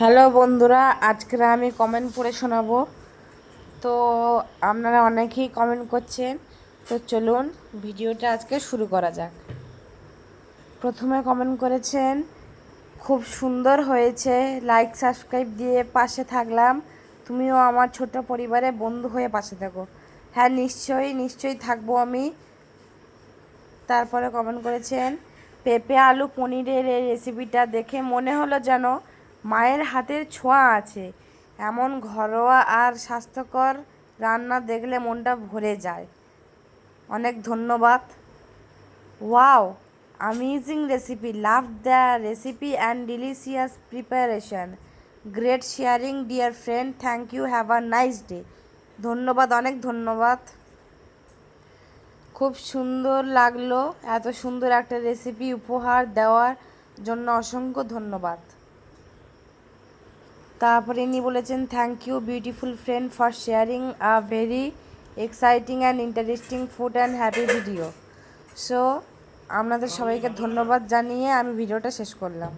Hello বন্ধুরা, আজকের আমি কমেন্ট পড়ে শোনাবো। তো আপনারা অনেকেই কমেন্ট করছেন, তো চলুন ভিডিওটা আজকে শুরু করা যাক। প্রথমে কমেন্ট করেছেন, খুব সুন্দর হয়েছে লাইক সাবস্ক্রাইব দিয়ে পাশে থাকলাম। তুমিও আমার ছোট পরিবারে বন্ধু হয়ে পাশে থাকো। হ্যাঁ নিশ্চয়ই নিশ্চয়ই থাকব আমি। তারপরে কমেন্ট করেছেন, পেঁপে, আলু, পনিরের এই রেসিপিটা দেখে মনে হলো যেন মায়ের হাতের ছোঁয়া আছে। এমন ঘরোয়া আর স্বাস্থ্যকর রান্না দেখলে মনটা ভরে যায়। অনেক ধন্যবাদ। Wow amazing recipe love the recipe and delicious preparation great sharing dear friend thank you have a nice day ধন্যবাদ, অনেক ধন্যবাদ। খুব সুন্দর লাগল, এত সুন্দর একটা রেসিপি উপহার দেওয়ার জন্য অসংখ্য ধন্যবাদ। তারপরে ইনি বলেছেন thank you beautiful friend for sharing a very exciting and interesting food and happy video so আপনাদের সবাইকে ধন্যবাদ জানিয়ে আমি ভিডিওটা শেষ করলাম।